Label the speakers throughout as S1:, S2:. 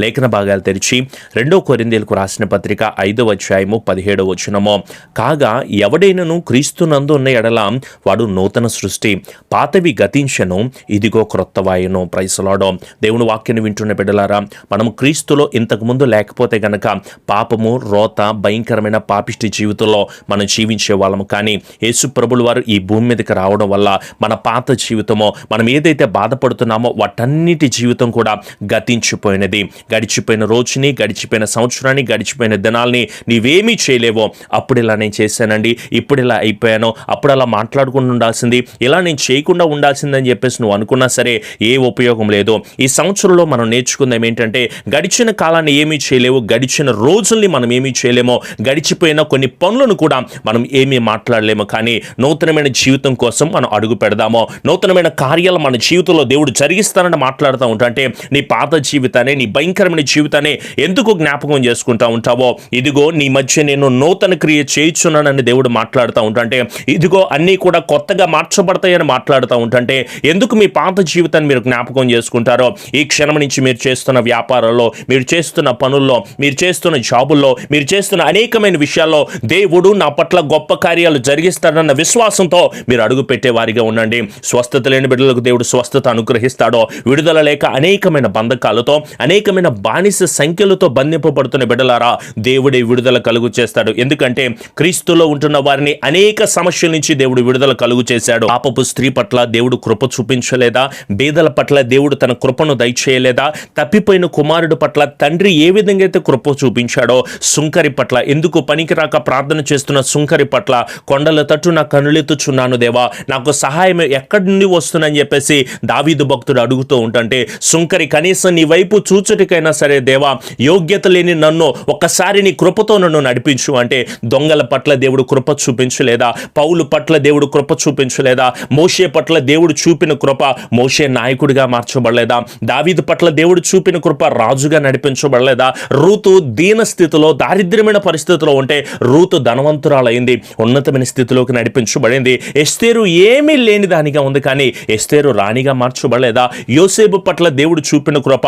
S1: లేఖన భాగాలు తెరిచి రెండో కొరిందేలకు రాసిన పత్రిక ఐదవ అధ్యాయము పదిహేడవ వచనము. కాగా ఎవడైనను క్రీస్తునందు ఉన్న ఎడల వాడు నూతన సృష్టి పాతవి గతించను ఇదిగో క్రొత్తవాయను ప్రైసలాడో దేవుని వాక్యాన్ని వింటున్న బిడ్డలారా మనం క్రీస్తులో ఇంతకుముందు లేకపోతే గనక పాపము రోత భయంకరమైన పాపిష్టి జీవితంలో మనం జీవించే వాళ్ళము. కానీ యేసు ప్రభులు వారు ఈ భూమి మీదకి రావడం వల్ల మన పాత జీవితమో మనం ఏదైతే బాధపడుతున్నామో వాటన్నిటి జీవితం కూడా గతించిపోయినది. గడిచిపోయిన రోజుని గడిచిపోయిన సంవత్సరాన్ని గడిచిపోయిన దినాల్ని నీవేమీ చేయలేవో. అప్పుడు ఇలా నేను చేశానండి. ఇప్పుడు ఇలా అయిపోయాను. అప్పుడు అలా మాట్లాడుకుంటూ ఉండాల్సింది. ఇలా నేను చేయకుండా ఉండాల్సిందని చెప్పేసి నువ్వు అనుకున్నా సరే ఏ ఉపయోగం లేదు. ఈ సంవత్సరంలో మనం నేర్చుకుందాం ఏంటంటే గడిచిన కాలాన్ని ఏమీ చేయలేవు. గడిచిన రోజుల్ని మనం ఏమీ చేయలేమో. గడిచిపోయిన కొన్ని పనులను కూడా మనం ఏమీ మాట్లాడలేము. కానీ నూతనమైన జీవితం కోసం మనం అడుగు పెడదామో. నూతనమైన కార్యాలు మన జీవితంలో దేవుడు జరిగిస్తానని మాట్లాడుతూ ఉంటా అంటే నీ పాత జీవితాన్ని నీ భయంకరమైన జీవితాన్ని ఎందుకు జ్ఞాపకం చేసుకుంటా ఉంటావో? ఇదిగో నీ మధ్య నేను నూతన క్రియ చేయించున్నానని దేవుడు మాట్లాడుతూ ఉంటాంటే ఇదిగో అన్నీ కూడా కొత్తగా మార్చబడతాయని మాట్లాడుతూ ఉంటాంటే ఎందుకు మీ పాత జీవితాన్ని మీరు జ్ఞాపకం చేసుకుంటారో? ఈ క్షణం నుంచి మీరు చేస్తున్న వ్యాపారంలో మీరు చేస్తున్న పనుల్లో మీరు చేస్తున్న జాబుల్లో మీరు చేస్తున్న అనేకమైన విషయాల్లో దేవుడు నా పట్ల గొప్ప కార్యాలు జరిగిస్తాడన్న విశ్వాసంతో మీరు అడుగు పెట్టే వారిగా ఉండండి. స్వస్థత లేని బిడ్డలకు దేవుడు స్వస్థత అనుగ్రహిస్తాడో? విడుదల లేక అనేకమైన బంధకాలతో అనేకమైన బానిస సంఖ్యలతో బంధింపబడుతున్న బిడ్డలారా దేవుడే విడుదల కలుగు చేస్తాడు. ఎందుకంటే క్రీస్తులో ఉంటున్న వారిని అనేక సమస్యల నుంచి దేవుడు విడుదల కలుగు చేశాడు. పాపపు స్త్రీ పట్ల దేవుడు కృప చూపించలేదా? బీదల పట్ల దేవుడు తన కృపను దయచేయలేదా? తప్పిపోయిన కుమారుడు పట్ల తండ్రి ఏ విధంగా అయితే కృప చూపించాడో సుంకరి పట్ల ఎందుకు పనికిరాక ప్రార్థన చేస్తున్న సుంకరి పట్ల కొండల తట్టు నా కనులెత్తుచున్నాను దేవా. నాకు సహాయం ఎక్కడి నుండి వస్తుందని చెప్పేసి దావీదు భక్తుడు అడుగుతూ ఉంటంటే సుంకరి కనీసం నీ వైపు చూచుటికైనా సరే దేవా యోగ్యత లేని నన్ను ఒక్కసారి నీ కృపతో నన్ను నడిపించు. అంటే దొంగల పట్ల దేవుడు కృప చూపించలేదా పౌలు పట్ల దేవుడు కృప చూపించలేదా మోషే పట్ల దేవుడు చూపిన కృప మోషే నాయకుడిగా మార్చబడలేదా? దావీదు పట్ల దేవుడు చూపిన కృప రాజుగా నడిపించబడలేదా? రూతు దీన స్థితిలో దారిద్ర్యమైన పరిస్థితిలో ఉంటే రూతు ధనవంతురాలైంది ఉన్నతమైన స్థితిలోకి నడిపించబడింది. ఎస్తేరు ఏమీ లేని దానిగా ఉంది కానీ ఎస్తేరు రాణిగా మార్చబడలేదా? యోసేపు పట్ల దేవుడు చూపిన కృప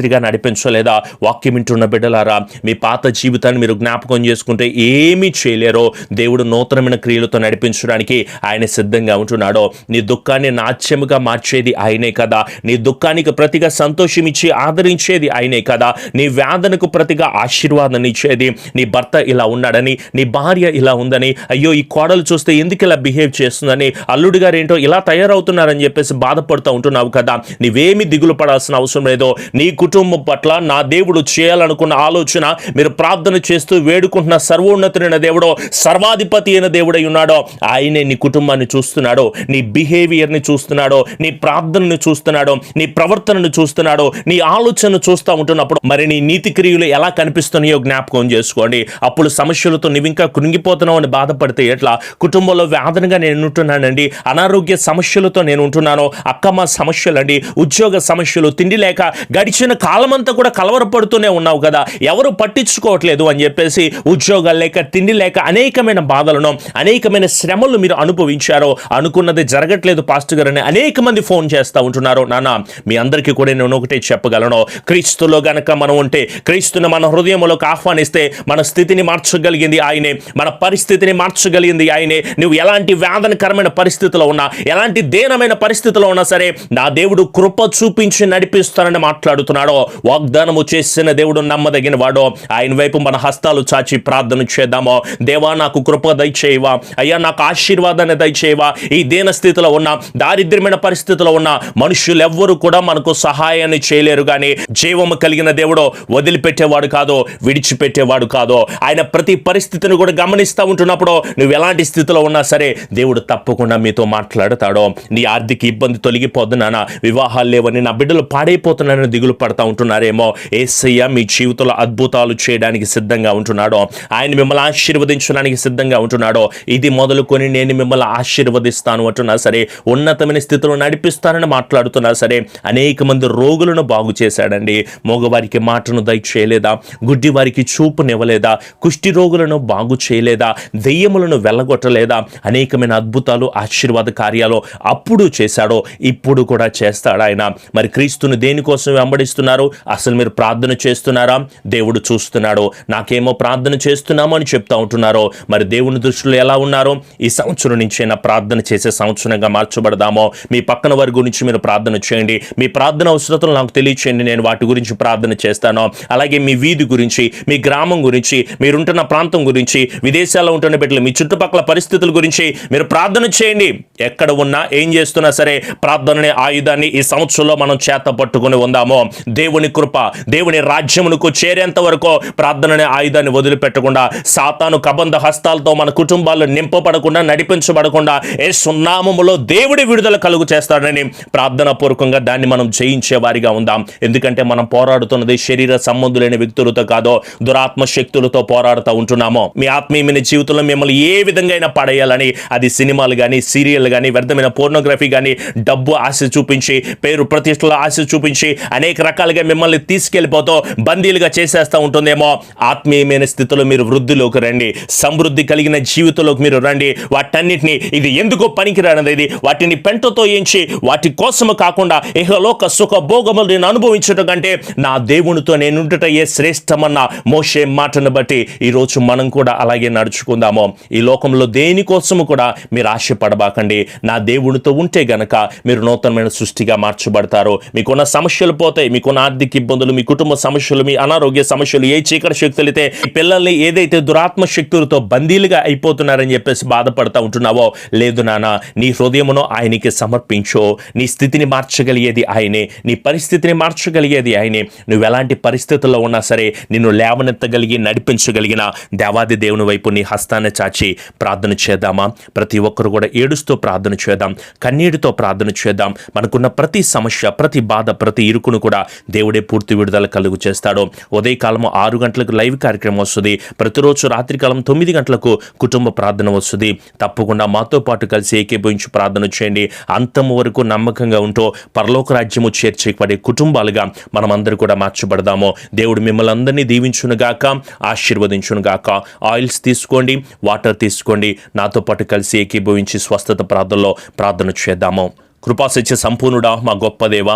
S1: ప్రధానమంత్రిగా నడిపించలేదా వాక్యం వింటున్న బిడ్డలారా మీ పాత జీవితాన్ని మీరు జ్ఞాపకం చేసుకుంటే ఏమీ చేయలేరో దేవుడు నూతనమైన క్రియలతో నడిపించడానికి ఆయన సిద్ధంగా ఉంటున్నాడో. నీ దుఃఖాన్ని నాట్యముగా మార్చేది ఆయనే కదా. నీ దుఃఖానికి ప్రతిగా సంతోషం ఇచ్చి ఆదరించేది ఆయనే కదా. నీ వేదనకు ప్రతిగా ఆశీర్వాదం ఇచ్చేది నీ భర్త ఇలా ఉన్నాడని నీ భార్య ఇలా ఉందని అయ్యో ఈ కోడలు చూస్తే ఎందుకు ఇలా బిహేవ్ చేస్తుందని అల్లుడు గారు ఏంటో ఇలా తయారవుతున్నారని చెప్పేసి బాధపడుతూ ఉంటున్నావు కదా. నీవేమి దిగులు పడాల్సిన అవసరం లేదో నీ కుటుంబం పట్ల నా దేవుడు చేయాలనుకున్న ఆలోచన మీరు ప్రార్థన చేస్తూ వేడుకుంటున్న సర్వోన్నతుడైన దేవుడో సర్వాధిపతి అయిన దేవుడై ఉన్నాడో ఆయనే నీ కుటుంబాన్ని చూస్తున్నాడో నీ బిహేవియర్ని చూస్తున్నాడో నీ ప్రార్థనను చూస్తున్నాడో నీ ప్రవర్తనను చూస్తున్నాడో నీ ఆలోచనను చూస్తూ ఉంటున్నప్పుడు మరి నీ నీతి క్రియలు ఎలా కనిపిస్తున్నాయో జ్ఞాపకం చేసుకోండి. అప్పుడు సమస్యలతో నువ్వు ఇంకా కృంగిపోతున్నావు అని బాధపడితే ఎట్లా? కుటుంబంలో వేదనగా నేను ఉంటున్నానండి అనారోగ్య సమస్యలతో నేను ఉంటున్నాను అక్కమ్మ సమస్యలండి ఉద్యోగ సమస్యలు తిండి లేక గడిచిన కాలమంతా కూడా కలవరపడుతూనే ఉన్నావు కదా. ఎవరు పట్టించుకోవట్లేదు అని చెప్పేసి ఉద్యోగాలు లేక తిండి లేక అనేకమైన బాధలను అనేకమైన శ్రమలు మీరు అనుభవించారో అనుకున్నది జరగట్లేదు పాస్ట్ గారు అని అనేక మంది ఫోన్ చేస్తూ ఉంటున్నారు. నాన్న మీ అందరికీ కూడా నేను ఒకటే చెప్పగలను. క్రీస్తులో గనక మనం ఉంటే క్రీస్తుని మన హృదయంలోకి ఆహ్వానిస్తే మన స్థితిని మార్చగలిగింది ఆయనే. మన పరిస్థితిని మార్చగలిగింది ఆయనే. నువ్వు ఎలాంటి వేదనకరమైన పరిస్థితిలో ఉన్నా ఎలాంటి దేనమైన పరిస్థితిలో ఉన్నా సరే నా దేవుడు కృప చూపించి నడిపిస్తానని మాట్లాడుతున్నాడు. వాగ్దానము చేసిన దేవుడు నమ్మదగిన వాడో. ఆయన వైపు మన హస్తాలు చాచి ప్రార్థన చేద్దామో. దేవా నాకు కృప దయచేయవా. అయ్యా నాకు ఆశీర్వాదాన్ని దయచేయవా. ఈ దీన స్థితిలో ఉన్న దారిద్ర్యమైన పరిస్థితిలో ఉన్న మనుషులు ఎవ్వరు కూడా మనకు సహాయాన్ని చేయలేరు కానీ జీవము కలిగిన దేవుడు వదిలిపెట్టేవాడు కాదో విడిచిపెట్టేవాడు కాదో. ఆయన ప్రతి పరిస్థితిని కూడా గమనిస్తూ ఉంటున్నప్పుడు నువ్వు ఎలాంటి స్థితిలో ఉన్నా సరే దేవుడు తప్పకుండా మీతో మాట్లాడతాడో. నీ ఆర్థిక ఇబ్బంది తొలగిపోద్దు నాన్న. వివాహాలు లేవని నా బిడ్డలు పాడైపోతున్నానని దిగులు పడతా ఉంటున్నారేమో. ఏసయ్య మీ జీవితంలో అద్భుతాలు చేయడానికి సిద్ధంగా ఉంటున్నాడో. ఆయన మిమ్మల్ని ఆశీర్వదించడానికి సిద్ధంగా ఉంటున్నాడో. ఇది మొదలుకొని నేను మిమ్మల్ని ఆశీర్వదిస్తాను అంటున్నా. సరే ఉన్నతమైన స్థితిలో నడిపిస్తానని మాట్లాడుతున్నా. సరే అనేక మంది రోగులను బాగు చేశాడండి. మగవారికి మాటను దయచేయలేదా? గుడ్డి వారికి చూపునివ్వలేదా? కుష్టి రోగులను బాగు చేయలేదా? దెయ్యములను వెళ్ళగొట్టలేదా? అనేకమైన అద్భుతాలు ఆశీర్వాద కార్యాలు అప్పుడు చేశాడో ఇప్పుడు కూడా చేస్తాడు ఆయన. మరి క్రీస్తుని దేనికోసం వెంబడిస్తున్నారు చేస్తున్నారు. అసలు మీరు ప్రార్థన చేస్తున్నారా? దేవుడు చూస్తున్నాడు. నాకేమో ప్రార్థన చేస్తున్నాము అని చెప్తా ఉంటున్నారో. మరి దేవుని దృష్టిలో ఎలా ఉన్నారో? ఈ సంవత్సరం నుంచి నా ప్రార్థన చేసే సంవత్సరంగా మార్చబడదామో. మీ పక్కన వారి గురించి మీరు ప్రార్థన చేయండి. మీ ప్రార్థన అవసరతలు నాకు తెలియచేయండి. నేను వాటి గురించి ప్రార్థన చేస్తాను. అలాగే మీ వీధి గురించి మీ గ్రామం గురించి మీరుంటున్న ప్రాంతం గురించి విదేశాల్లో ఉంటున్న బిడ్డలు మీ చుట్టుపక్కల పరిస్థితుల గురించి మీరు ప్రార్థన చేయండి. ఎక్కడ ఉన్నా ఏం చేస్తున్నా సరే ప్రార్థననే ఆయుధాన్ని ఈ సంవత్సరంలో మనం చేత పట్టుకుని ఉందామో. దేవుని కృప దేవుని రాజ్యమునకు చేరేంత వరకు ప్రార్థననే ఆయుధాన్ని వదిలిపెట్టకుండా సాతాను కబంధ హస్తాలతో మన కుటుంబాలు నింపబడకుండా నడిపించబడకుండా ఏ సున్నామములో దేవుడి విడుదల కలుగు చేస్తాడని ప్రార్థన పూర్వకంగా దాన్ని మనం జయించే వారిగా ఉందాం. ఎందుకంటే మనం పోరాడుతున్నది శరీర సంబంధులైన వ్యక్తులతో కాదో దురాత్మ శక్తులతో పోరాడుతూ ఉంటున్నామో. మీ ఆత్మీయమైన జీవితంలో మిమ్మల్ని ఏ విధంగా అయినా పడేయాలని అది సినిమాలు కానీ సీరియల్ కానీ వ్యర్థమైన పోర్నోగ్రఫీ కానీ డబ్బు ఆశ చూపించి పేరు ప్రతిష్టల ఆశ చూపించి అనేక రకాల రకాలుగా మిమ్మల్ని తీసుకెళ్ళిపోతూ బందీలుగా చేసేస్తూ ఉంటుందేమో. ఆత్మీయమైన స్థితిలో మీరు వృద్ధిలోకి రండి. సమృద్ధి కలిగిన జీవితంలోకి మీరు రండి. వాటన్నిటిని ఇది ఎందుకు పనికిరానిది వాటిని పెంటతో ఎంచి వాటి కోసము కాకుండా ఇహలోక సుఖ భోగములు నేను అనుభవించడం కంటే నా దేవునితో నేను ఏ శ్రేష్టమన్న మోషే మాటను బట్టి ఈరోజు మనం కూడా అలాగే నడుచుకుందాము. ఈ లోకంలో దేనికోసము కూడా మీరు ఆశపడబాకండి. నా దేవునితో ఉంటే గనక మీరు నూతనమైన సృష్టిగా మార్చబడతారు. మీకున్న సమస్యలు పోతాయి మీకున్న ఆర్థిక ఇబ్బందులు మీ కుటుంబ సమస్యలు మీ అనారోగ్య సమస్యలు ఏ చీకటి శక్తులైతే పిల్లల్ని ఏదైతే దురాత్మ శక్తులతో బందీలుగా అయిపోతున్నారని చెప్పేసి బాధపడతా ఉంటున్నావో లేదు నాన్న నీ హృదయమును ఆయనకి సమర్పించో. నీ స్థితిని మార్చగలిగేది ఆయనే. నీ పరిస్థితిని మార్చగలిగేది ఆయనే. నువ్వు ఎలాంటి పరిస్థితుల్లో ఉన్నా సరే నిన్ను లేవనెత్తగలిగి నడిపించగలిగిన దేవాది దేవుని వైపు నీ హస్తాన్ని చాచి ప్రార్థన చేద్దామా? ప్రతి ఒక్కరు కూడా ఏడుస్తూ ప్రార్థన చేద్దాం. కన్నీటితో ప్రార్థన చేద్దాం. మనకున్న ప్రతి సమస్య ప్రతి బాధ ప్రతి ఇరుకును కూడా దేవుడే పూర్తి విడుదల కలుగు చేస్తాడు. ఉదయకాలం ఆరు గంటలకు లైవ్ కార్యక్రమం వస్తుంది. ప్రతిరోజు రాత్రికాలం తొమ్మిది గంటలకు కుటుంబ ప్రార్థన వస్తుంది. తప్పకుండా మాతో పాటు కలిసి ఏకీభవించి ప్రార్థన చేయండి. అంతము వరకు నమ్మకంగా ఉంటూ పరలోక రాజ్యము చేర్చబడే కుటుంబాలుగా మనమందరూ కూడా మార్చబడదాము. దేవుడు మిమ్మల్ని అందరినీ దీవించునుగాక ఆశీర్వదించునుగాక ఆయిల్స్ తీసుకోండి వాటర్ తీసుకోండి. నాతో పాటు కలిసి ఏకీభవించి స్వస్థత ప్రార్థనలో ప్రార్థన చేద్దాము. కృపాసత్య సంపూర్ణుడా మా గొప్ప దేవ.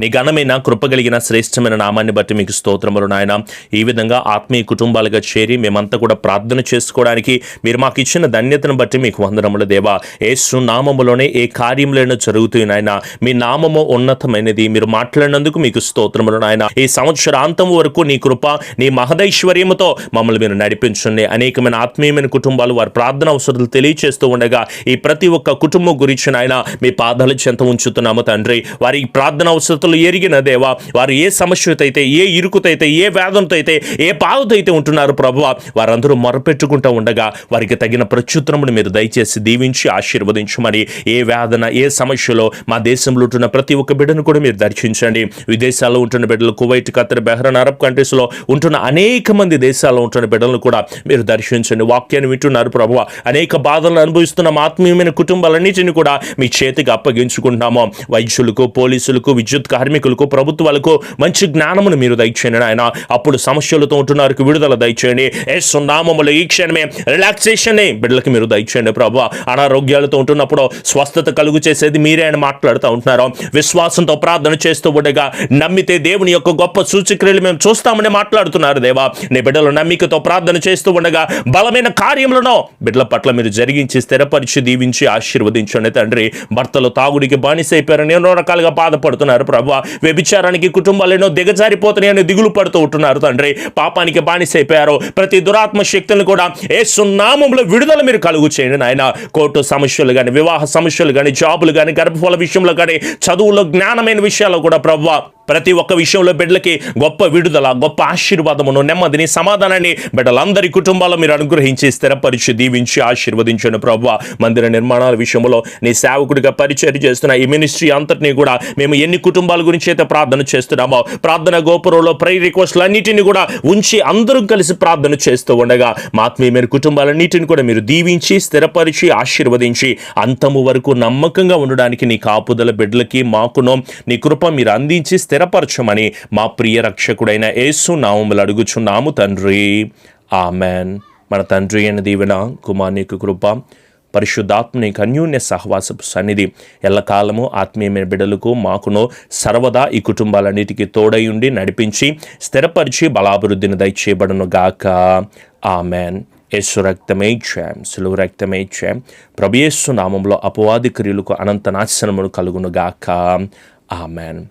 S1: నీ ఘనమైన కృపగలిగిన శ్రేష్టమైన నామాన్ని బట్టి మీకు స్తోత్రములు నాయన. ఈ విధంగా ఆత్మీయ కుటుంబాలుగా చేరి మేమంతా కూడా ప్రార్థన చేసుకోవడానికి మీరు మాకు ఇచ్చిన ధన్యతను బట్టి మీకు వందనములు దేవా. ఏసు నామములోనే ఏ కార్యములైనా జరుగుతూ నాయన. మీ నామము ఉన్నతమైనది. మీరు మాట్లాడినందుకు మీకు స్తోత్రములు నాయన. ఈ సంవత్సరాంతం వరకు నీ కృప నీ మహదైశ్వర్యముతో మమ్మల్ని మీరు నడిపించండి. అనేకమైన ఆత్మీయమైన కుటుంబాలు వారి ప్రార్థన అవసరాలు తెలియచేస్తూ ఉండగా ఈ ప్రతి ఒక్క కుటుంబం గురించి నాయన మీ పాదాలు చెంత ఉంచుతున్నాము తండ్రి. వారి ప్రార్థన అవసరతలు ఎరిగిన దేవా వారు ఏ సమస్యతో అయితే ఏ ఇరుకుతైతే ఏ వేదంతో అయితే ఏ బాధతో అయితే ఉంటున్నారు ప్రభు వారందరూ మొరపెట్టుకుంటూ ఉండగా వారికి తగిన ప్రత్యుత్తరమును మీరు దయచేసి దీవించి ఆశీర్వదించమని ఏ వేదన ఏ సమస్యలో మా దేశంలో ఉంటున్న ప్రతి ఒక్క బిడ్డను కూడా మీరు దర్శించండి. విదేశాల్లో ఉంటున్న బిడ్డలు కువైట్ ఖతర్ బెహ్రన్ అరబ్ కంట్రీస్లో ఉంటున్న అనేక మంది దేశాల్లో ఉంటున్న బిడ్డలను కూడా మీరు దర్శించండి. వాక్యాన్ని వింటున్నారు ప్రభు అనేక బాధలను అనుభవిస్తున్న ఆత్మీయమైన కుటుంబాలన్నిటిని కూడా మీ చేతికి అప్పగించు అప్పగించుకుంటున్నాము వైద్యులకు పోలీసులకు విద్యుత్ కార్మికులకు ప్రభుత్వాలకు మంచి జ్ఞానమును మీరు దయచేయండి ఆయన అప్పుడు సమస్యలతో ఉంటున్నారు విడుదల దయచేయండి. ఎస్ నామములు ఈ క్షణమే రిలాక్సేషన్ బిడ్డలకి మీరు దయచేయండి ప్రభు. అనారోగ్యాలతో ఉంటున్నప్పుడు స్వస్థత కలుగు చేసేది మీరే అని మాట్లాడుతూ ఉంటున్నారు. విశ్వాసంతో ప్రార్థన చేస్తూ ఉండగా నమ్మితే దేవుని యొక్క గొప్ప సూచక్రియలు మేము చూస్తామని మాట్లాడుతున్నారు దేవా. నీ బిడ్డలు నమ్మికతో ప్రార్థన చేస్తూ ఉండగా బలమైన కార్యములను బిడ్డల పట్ల మీరు జరిగించి స్థిరపరిచి దీవించి ఆశీర్వదించండి తండ్రి. భర్తలు తాగుడి తాగుడికి బానిసైపోయారని ఎన్నో రకాలుగా బాధపడుతున్నారు ప్రభు. వ్యభిచారానికి కుటుంబాలు ఎన్నో దిగజారిపోతున్నాయని దిగులు పడుతూ ఉంటున్నారు తండ్రి. పాపానికి బానిసైపోయారు ప్రతి దురాత్మ శక్తులను కూడా ఏ సున్నామంలో విడుదల మీరు కలుగు చేయండి నాయన. కోర్టు సమస్యలు కానీ వివాహ సమస్యలు కానీ జాబులు కానీ గర్భఫల విషయంలో కానీ చదువులో జ్ఞానమైన విషయాల్లో కూడా ప్రభు ప్రతి ఒక్క విషయంలో బిడ్డలకి గొప్ప విడుదల గొప్ప ఆశీర్వాదమును నెమ్మదిని సమాధానాన్ని బిడ్డలందరి కుటుంబాల్లో మీరు అనుగ్రహించి స్థిరపరిచి దీవించి ఆశీర్వదించను ప్రభు మందిర నిర్మాణాల విషయంలో నీ సేవకుడిగా పరిచయం చేస్తున్న ఈ మినిస్ట్రీ అంతటినీ కూడా మేము ఎన్ని కుటుంబాల గురించి అయితే ప్రార్థన చేస్తున్నామో ప్రార్థన గోపురంలో ప్రై రిక్వెస్ట్లు అన్నిటిని కూడా ఉంచి అందరం కలిసి ప్రార్థన చేస్తూ ఉండగా మా మీరు కుటుంబాలన్నిటిని కూడా మీరు దీవించి స్థిరపరిచి ఆశీర్వదించి అంతము వరకు నమ్మకంగా ఉండడానికి నీ కాపుదల బిడ్డలకి మాకును నీ కృప మీరు అందించి స్థిరపరచమని మా ప్రియ రక్షకుడైన యేసు నామములు అడుగుచున్నాము తండ్రి. ఆమెన్. మన తండ్రి అయిన దీవెన కుమార్నికి కృప పరిశుద్ధాత్మని అన్యోన్య సహవాసపు సన్నిధి ఎల్లకాలము ఆత్మీయమైన బిడ్డలకు మాకును సర్వదా ఈ కుటుంబాలన్నిటికీ తోడయుండి నడిపించి స్థిరపరిచి బలాభివృద్ధిని దయచేయబడును గాక. ఆమెన్. యేసు రక్తమే క్షయం సులువు రక్తమే క్షయం ప్రభయేసు నామంలో అపవాది క్రియలకు అనంత నాశనమును కలుగును గాక. ఆమెన్.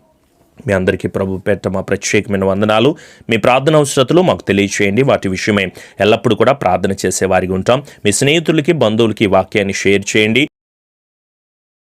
S1: మీ అందరికీ ప్రభు పెట్ట మా ప్రత్యేకమైన వందనాలు. మీ ప్రార్థన అవసరతలు మాకు తెలియచేయండి. వాటి విషయమై ఎల్లప్పుడూ కూడా ప్రార్థన చేసేవారిగా ఉంటాం. మీ స్నేహితులకి బంధువులకి వాక్యాన్ని షేర్ చేయండి.